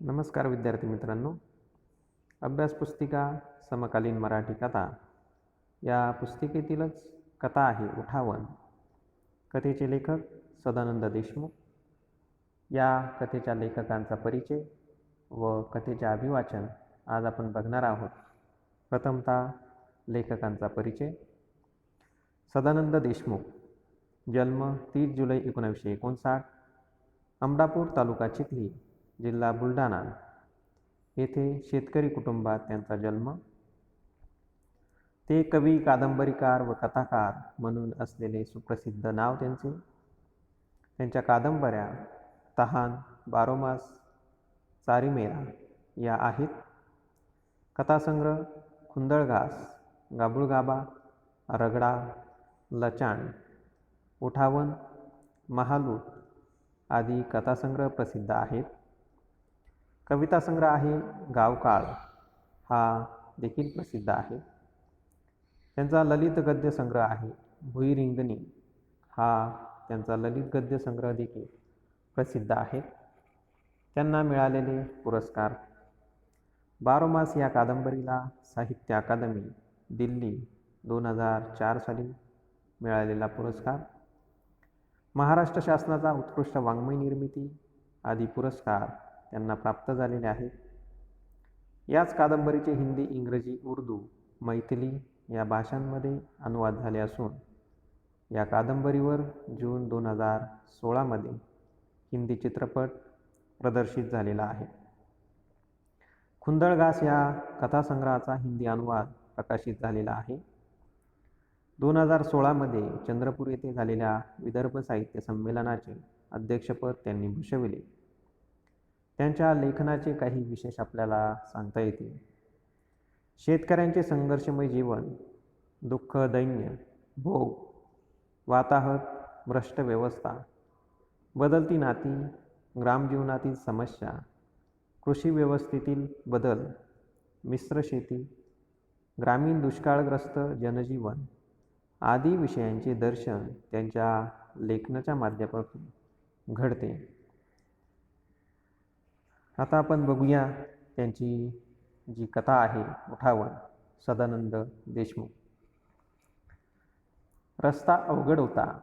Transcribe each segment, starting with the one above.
नमस्कार विद्यार्थी मित्रांनो. अभ्यास पुस्तिका समकालीन मराठी कथा. या पुस्तिकेतीलच कथा आहे उठावन. कथेचे लेखक सदानंद देशमुख. या कथेच्या लेखकांचा परिचय व कथेचे अभिवाचन आज आपण बघणार आहोत. प्रथमतः लेखकांचा परिचय. सदानंद देशमुख जन्म तीस जुलै एकोणावीसशे एकोणसाठ अमडापूर तालुका चिखली. जिल्हा बुलढाणा. येथे शेतकरी कुटुंबात त्यांचा जन्म. ते कवी कादंबरीकार व कथाकार म्हणून असलेले सुप्रसिद्ध नाव त्यांचे. त्यांच्या कादंबऱ्या तहान बारोमास चारीमेरा या आहेत. कथासंग्रह खुंदळघास गाबुळगाबा रगडा लचाण उठावन महालूट आदी कथासंग्रह प्रसिद्ध आहेत. कविता संग्रह आहे गावकाळ हा देखील प्रसिद्ध आहे. त्यांचा ललित गद्य संग्रह आहे भुईरिंगणी. हा त्यांचा ललित गद्य संग्रह देखील प्रसिद्ध आहे. त्यांना मिळालेले पुरस्कार. बारोमास या कादंबरीला साहित्य अकादमी दिल्ली दोन हजार चार साली मिळालेला पुरस्कार. महाराष्ट्र शासनाचा उत्कृष्ट वाङ्मय निर्मिती आदी पुरस्कार त्यांना प्राप्त झालेले आहेत याच कादंबरीचे हिंदी इंग्रजी उर्दू मैथिली या भाषांमध्ये अनुवाद झाले असून या कादंबरीवर जून दोन हजार सोळामध्ये हिंदी चित्रपट प्रदर्शित झालेला आहे. खुंदळघास या कथासंग्रहाचा हिंदी अनुवाद प्रकाशित झालेला आहे. दोन हजार सोळामध्ये चंद्रपूर येथे झालेल्या विदर्भ साहित्य संमेलनाचे अध्यक्षपद त्यांनी भूषविले. त्यांच्या लेखनाचे काही विशेष आपल्याला सांगता येतील. शेतकऱ्यांचे संघर्षमय जीवन दुःख दैन्य भोग वाताहत भ्रष्ट व्यवस्था बदलती नाती ग्रामजीवनातील समस्या कृषी व्यवस्थेतील बदल मिश्र शेती ग्रामीण दुष्काळग्रस्त जनजीवन आदी विषयांचे दर्शन त्यांच्या लेखनाच्या माध्यमातून घडते. आता आपण बघूया त्यांची जी कथा आहे उठावन सदानंद देशमुख. रस्ता अवघड होता.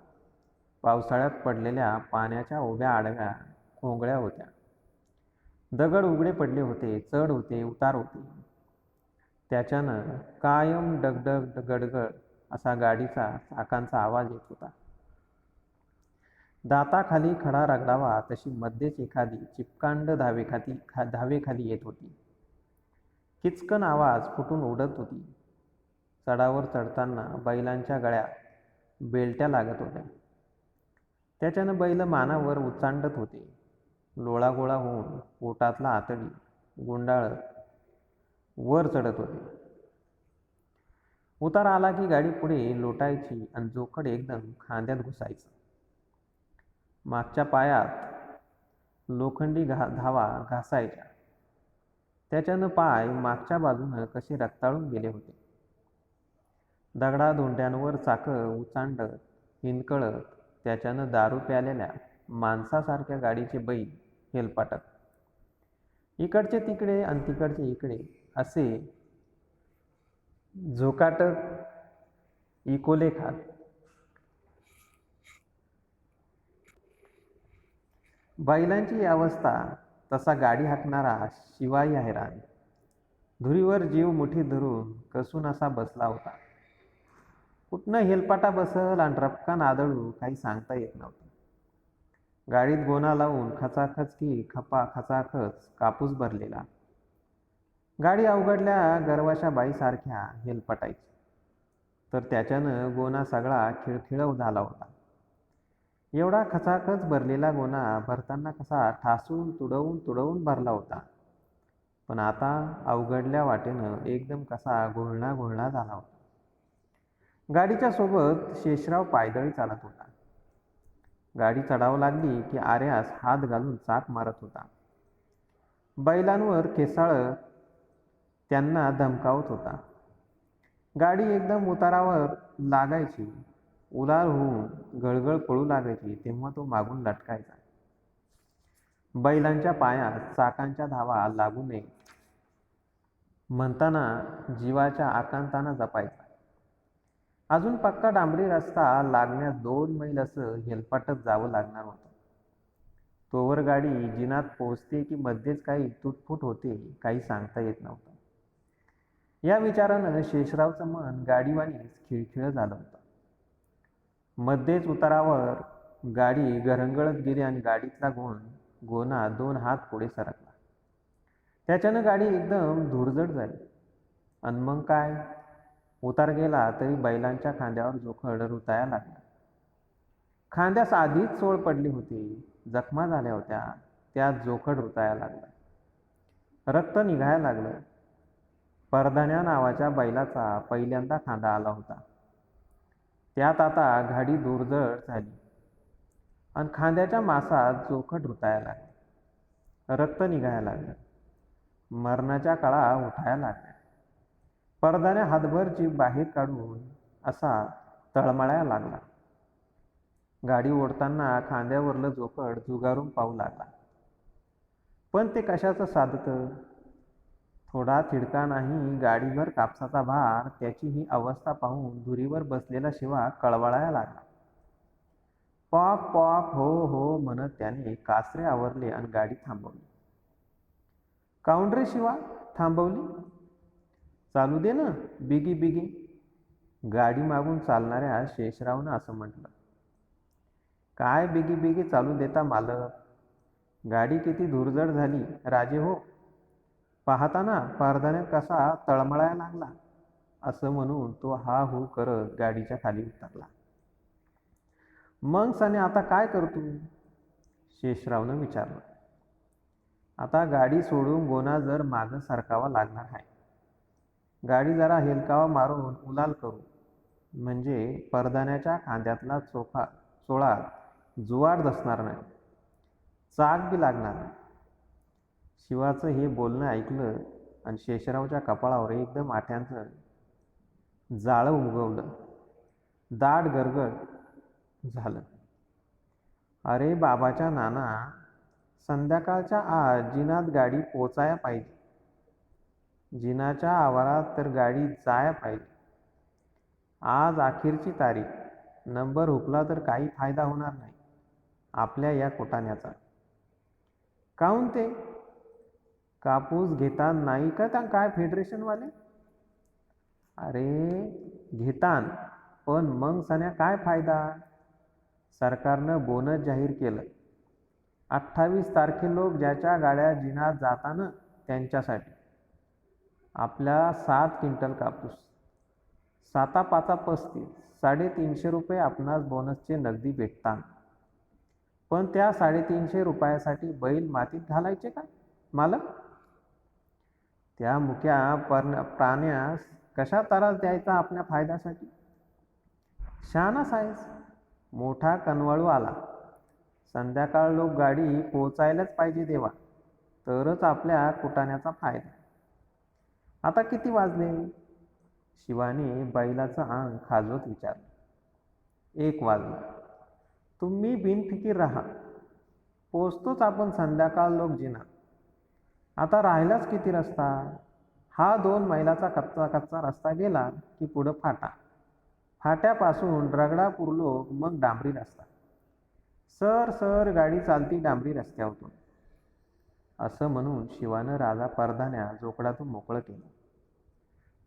पावसाळ्यात पडलेल्या पाण्याच्या उभ्या आडव्या खोंगळ्या होत्या. दगड उघडे पडले होते चढ होते उतार होते. त्याच्यानं कायम डगडग गडगड असा गाडीचा चाकांचा आवाज येत होता. दाताखाली खडा रगडावा तशी मध्येच एखादी चिपकांड धावेखाती खा धावेखाली येत होती. किचकन आवाज फुटून उडत होती. चढावर चढताना बैलांच्या गळ्या बेलट्या लागत होत्या. त्याच्यानं बैल मानावर उचांडत होते. लोळागोळा होऊन पोटातला आतडी गुंडाळत वर चढत होते. उतार आला की गाडी पुढे लोटायची आणि जोखड एकदम खांद्यात घुसायचं. मागच्या पायात लोखंडी घा धावा घासायच्या. त्याच्यानं पाय मागच्या बाजूनं कसे रक्ताळून गेले होते. दगडा धोंड्यांवर चाकं उचांडत हिंदकळत त्याच्यानं दारू प्यालेल्या माणसासारख्या गाडीचे बैल हेलपाटत. इकडचे तिकडे आणि तिकडचे इकडे असे झोकाटत इकोले खात बैलांची अवस्था तसा गाडी हाकणारा शिवाई हैराण धुरीवर जीव मुठी धरून कसून असा बसला होता. कुठनं हेलपाटा बसल आणि रपकान आदळू काही सांगता येत नव्हतं. गाडीत गोणा लावून खचाखच की खपा खचाखच कापूस भरलेला. गाडी अवघडल्या गर्वाशा बाईसारख्या हेलपटायची. तर त्याच्यानं गोना सगळा खिळखिळव झाला होता. एवढा खचाखच भरलेला गोणा भरताना कसा ठासून तुडवून तुडवून भरला होता. पण आता अवघडल्या वाटेनं एकदम कसा घोळणा घोळणा झाला होता. गाडीच्या सोबत शेषराव पायदळी चालत होता. गाडी चढावं लागली की आर्यास हात घालून चाक मारत होता. बैलांवर खेसाळं त्यांना धमकावत होता. गाडी एकदम उतारावर लागायची. उलार होऊन गळगळ पळू लागायची तेव्हा तो मागून लटकायचा. बैलांच्या पायात चाकांच्या धावा लागू नये. म्हणताना जीवाच्या आकांतानं जपायचा. अजून पक्का डांबरी रस्ता लागण्यास दोन मैल असं हेलपाटत जावं लागणार होतं. तोवर गाडी जिनात पोहोचते की मध्येच काही तुटफूट होते काही सांगता येत नव्हतं. या विचारानं शेषरावचं मन गाडीवानीच खिळखिळ झालं होतं. मध्येच उतारावर गाडी घरंगळत गेली आणि गाडीतला गोण गोना दोन हात पुढे सरकला. त्याच्यानं गाडी एकदम धुरजट झाली. आणि मग काय? उतार गेला तरी बैलांच्या खांद्यावर जोखड रुताया लागला. खांद्यास आधीच सोळ पडली होती. जखमा झाल्या होत्या. त्यात जोखड रुताया लागला. रक्त निघायला लागलं. परदान्या नावाच्या बैलाचा पहिल्यांदा खांदा आला होता. त्यात आता गाडी दुर्जळ झाली. आणि खांद्याच्या मासात जोखट रुतायला लागली. रक्त निघायला लागलं. मरणाच्या काळा उठायला लागल्या पडद्याने हातभर बाहेर काढून असा तळमळायला लागला. गाडी ओढताना खांद्यावरलं जोकड जुगारून पाहू लागला. पण ते कशाचं साधतं? थोडा तिडका नाही गाडीवर कापसाचा भार त्याची ही अवस्था पाहून धुरीवर बसलेला शिवा कळवळायला लागला. पॉप पॉप हो हो म्हणत त्याने कासरे आवरले आणि गाडी थांबवली. काउंड्रे शिवा थांबवली? चालू दे ना बिगी बिगी. गाडी मागून चालणाऱ्या शेषरावनं असं म्हटलं. काय बिगी बिगी चालू देता मालक? गाडी किती धुरजड झाली राजे हो. पाहताना पारधान्या कसा तळमळायला लागला असं म्हणून तो हा हू करत गाडीच्या खाली उतरला. मग सने आता काय करतो? शेषरावनं विचारलं. आता गाडी सोडून गोना जर मागं सरकावा लागणार आहे. गाडी जरा हेलकावा मारून उलाल करू. म्हणजे परदान्याच्या खांद्यातला चोखा चोळा जुवाड दसणार नाही. चाक बी लागणार नाही. शिवाचं हे बोलणं ऐकलं आणि शेषरावच्या कपाळावर एकदम आठ्यांचं जाळं उमगवलं. दाट गरगड झालं. अरे बाबाच्या नाना संध्याकाळच्या आज जिनात गाडी पोचाया पाहिजे. जिनाच्या आवारात तर गाडी जाया पाहिजे. आज अखेरची तारीख. नंबर हुकला तर काही फायदा होणार नाही. आपल्या या कोटाण्याचा. काऊन ते? कापूस घेतान नाही का त्या काय फेडरेशनवाले? अरे घेतान पण मग सण्या काय फायदा? सरकारनं बोनस जाहीर केलं. अठ्ठावीस तारखे लोक ज्याच्या गाड्या जिनात जाताना त्यांच्यासाठी. आपल्या सात क्विंटल कापूस. साता पाचा पस्तीस साडेतीनशे रुपये आपणास बोनसचे नगदी भेटतात पण त्या साडेतीनशे रुपयासाठी बैल मातीत घालायचे का मालक? त्या मुक्या पर प्राण्यास कशा त्रास द्यायचा आपल्या फायद्यासाठी? शहाणाच आहेस मोठा कनवळू आला. संध्याकाळ लोक गाडी पोचायलाच पाहिजे देवा. तरच आपल्या कुटाण्याचा फायदा. आता किती वाजले? शिवाने बैलाचं अंग खाजवत विचारलं. एक वाजला. तुम्ही बिनफिकीर राहा. पोचतोच आपण संध्याकाळ लोक जिना. आता राहिलाच किती रस्ता? हा दोन मैलाचा कच्चा कच्चा रस्ता गेला की पुढं फाटा. फाट्यापासून रगडापूर लोक मग डांबरी रस्ता. सर सर गाडी चालती डांबरी रस्त्यावरून. असं म्हणून शिवानं राजा परधान्या जोकडातून मोकळं केलं.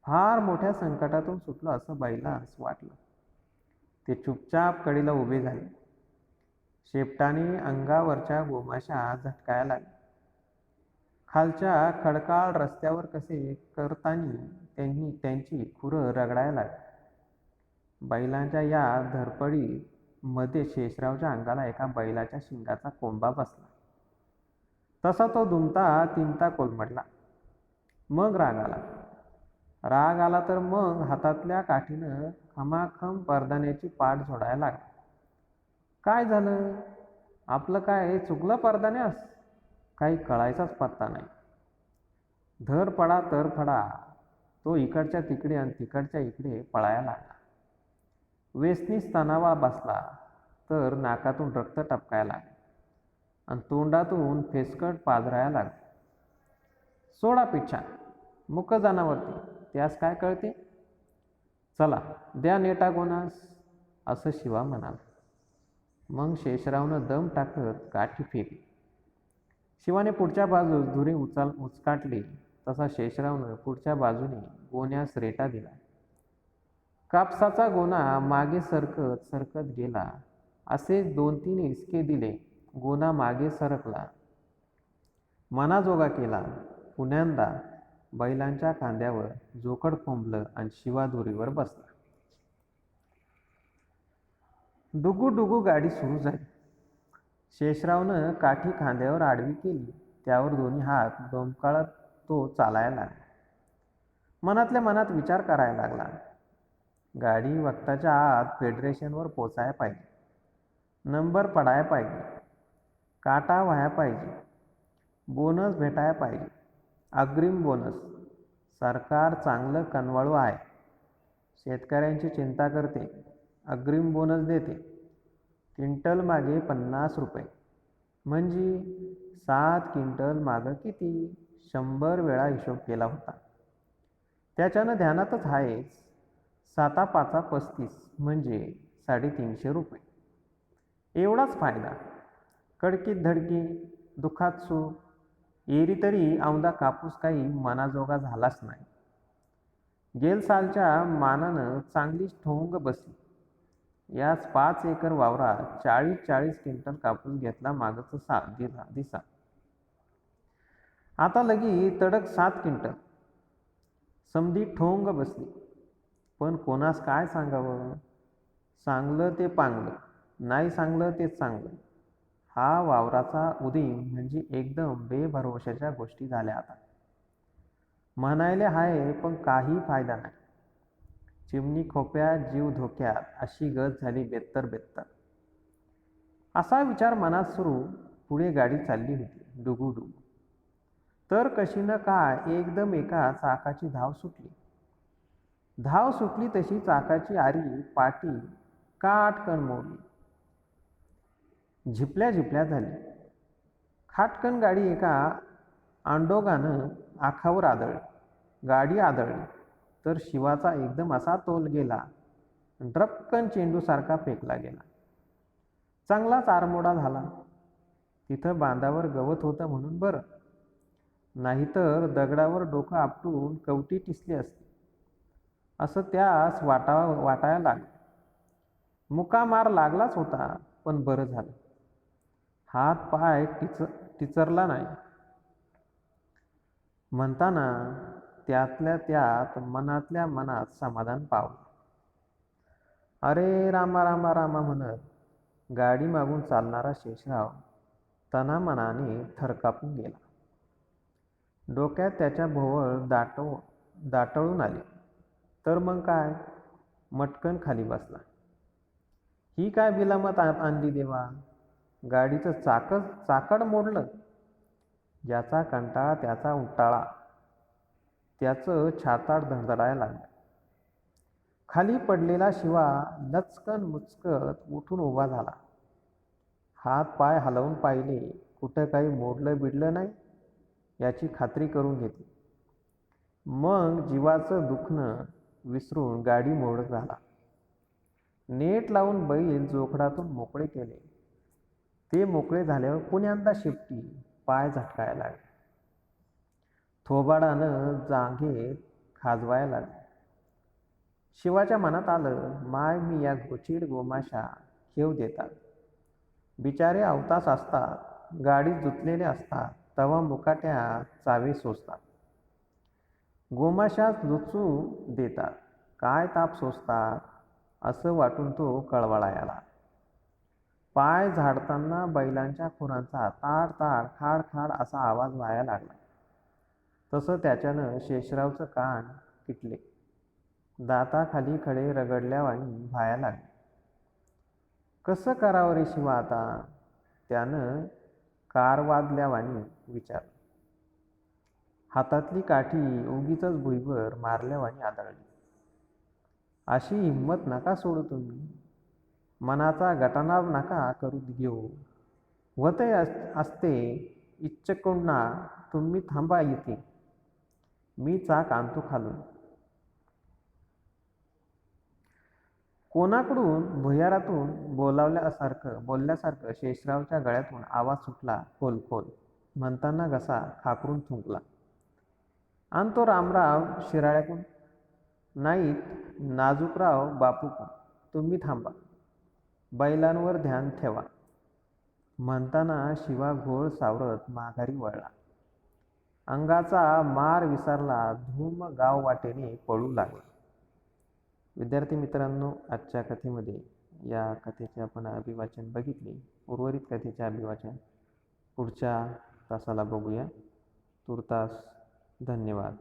फार मोठ्या संकटातून सुटलं असं बैलास वाटलं. ते चुपचाप कडीला उभे झाले. शेपटाने अंगावरच्या गोमाशा झटकायला लागल्या खालच्या खडकाळ रस्त्यावर कसे करतानी त्यांनी त्यांची खुरं रगडायला लागली. बैलांच्या या धरपडी मध्ये शेषरावच्या अंगाला एका बैलाच्या शिंगाचा कोंबा बसला. तसा तो दुमता तिमता कोलमडला मग राग आला. राग आला तर मग हातातल्या काठीनं खमाखम परदाण्याची पाठ झोडायला लागला. काय झालं? आपलं काय चुकलं परदाण्यास काही कळायचाच पत्ता नाही. धर पडा तर फडा. तो इकडच्या तिकडे आणि तिकडच्या इकडे पळायला लागला. वेसनीस तणावा बसला तर नाकातून रक्त टपकायला लागले आणि तोंडातून फेसकट पाजरायला लागले. सोडा पिच्छा मुक जाणावरती त्यास काय कळते? चला द्या नेटा गोनास असं शिवा म्हणाला. मग शेषरावनं दम टाकत काठी फेकली. शिवाने पुढच्या बाजूस धुरी उचल उचकाटली. तसा शेषरावनं पुढच्या बाजूने गोण्यास रेटा दिला. कापसाचा गोणा मागे सरकत सरकत गेला. असे दोन तीन इसके दिले. गोणा मागे सरकला. मनाजोगा केला. पुण्यांदा बैलांच्या खांद्यावर जोकड कोंबलं आणि शिवादुरीवर बसला. डुगू डुगू गाडी सुरू झाली. शेषरावनं काठी खांद्यावर आडवी केली. त्यावर दोन्ही हात डोंबकाळत तो चालायला लागला. मनातल्या मनात विचार करायला लागला. गाडी वक्ताच्या आत फेडरेशनवर पोचायला पाहिजे. नंबर पडायला पाहिजे. काटा व्हायला पाहिजे. बोनस भेटायला पाहिजे. अग्रिम बोनस. सरकार चांगलं कनवाळू आहे. शेतकऱ्यांची चिंता करते. अग्रिम बोनस देते. क्विंटल मागे पन्नास रुपये. म्हणजे सात क्विंटल मागं किती? शंभर वेळा हिशोब केला होता. त्याच्यानं ध्यानातच आहेच साता पाचा पस्तीस म्हणजे साडेतीनशे रुपये. एवढाच फायदा. कडकीत धडकी दुखात सुख एरी तरी औंदा कापूस काही मनाजोगा झालाच नाही. गेल सालच्या मानानं चांगलीच ठोंग बसली. याच पाच एकर वावरात चाळीस चाळीस क्विंटल कापूस घेतला मागचा सा दिसा दिसा. आता लगी तडक सात क्विंटल. समधी ठोंग बसली. पण कोणास काय सांगावं? सांगलं ते पांगलं नाही सांगलं तेच चांगलं. हा वावराचा उदीम म्हणजे एकदम बेभरवशाच्या गोष्टी झाल्या आता. म्हणायले हाय पण काही फायदा नाही. चिमणी खोप्या जीव धोक्यात अशी गत झाली बेत्तर बेत्तर. असा विचार मनात सुरू पुढे गाडी चालली होती डुगू डुगू. तर कशी न काय एकदम एका चाकाची धाव सुटली. धाव सुटली तशी चाकाची आरी पाटी काटकन मोडली. झिपल्या झिपल्या झाली. खाटकन गाडी एका आंडोगानं आखावर आदळली. गाडी आदळली. तर शिवाचा एकदम असा तोल गेला ड्रपकन चेंडूसारखा फेकला गेला. चांगलाच आरमोडा झाला. तिथं बांधावर गवत होतं म्हणून बरं. नाहीतर दगडावर डोकं आपटून कवटी टिसली असती. असं त्यास वाटा वाटायला लागलं. मुका मार लागलाच होता पण बरं झालं. हात पाय टिच टिचरला नाही. म्हणताना त्यातल्या त्यात मनातल्या मनात समाधान पावलं. अरे रामा रामा रामा म्हणत गाडी मागून चालणारा शेषराव तनामनाने थरकापून गेला. डोक्यात त्याच्या भोवळ दाटव दाटळून आली. तर मग काय? मटकन खाली बसला. ही काय बिलामत आणली देवा? गाडीचं चाकच चाकड मोडलं. ज्याचा कंटाळा त्याचा उंटाळा त्याचं छाताड धडधडायला लागलं. खाली पडलेला शिवा लचकन मुचकत उठून उभा झाला. हात पाय हलवून पाहिले कुठं काही मोडलं बिडलं नाही याची खात्री करून घेतली. मग जीवाचं दुखणं विसरून गाडी मोडत झाला. नेट लावून बैल जोखडातून मोकळे केले. ते मोकळे झाल्यावर पुण्यांदा शेपटी पाय झटकायला लागले. थोबाडानं जांघे खाजवायला लागले. शिवाच्या मनात आलं माय मी या गोचीड गोमाशा खेव देतात. बिचारे अवतास असतात गाडीत जुतलेले असतात तवा मुकाट्या चावे सोसतात. गोमाशास लुचू देतात काय ताप सोसतात असं वाटून तो कळवळायाला. पाय झाडताना बैलांच्या खुरांचा ताड ताड खाड खाड असा आवाज व्हायला लागला. तसं त्याच्यानं शेषरावचं कान किटले. दाताखाली खडे रगडल्यावानी भाया लागले. कसं करावं रे शिवा आता? त्यानं कार वाजल्यावानी विचारलं. हातातली काठी उगीच भुईवर मारल्यावानी आदळली. अशी हिंमत नका सोडू तुम्ही. मनाचा गटनाव नका करू घेऊ. व्हतय अस असते इच्छकोंना तुम्ही थांबा येते मी चाक आणतो खालून. कोणाकडून भुयारातून बोलावल्यासारखं बोलल्यासारखं शेषरावच्या गळ्यातून आवाज सुटला खोल खोल. म्हणताना घसा खाकरून थुंकला. आणि तो रामराव शिराळ्याकून नाहीत नाजूकराव बापूकून तुम्ही थांबा. बैलांवर ध्यान ठेवा. म्हणताना शिवा घोळ सावरत माघारी वळला. अंगाचा मार विसरला धूम गाव वाटेने पळू लागला. विद्यार्थी मित्रांनो आजच्या कथेमध्ये या कथेचे आपण अभिवाचन बघितले. उर्वरित कथेचे अभिवाचन पुढच्या तासाला बघूया. तुर्तास धन्यवाद.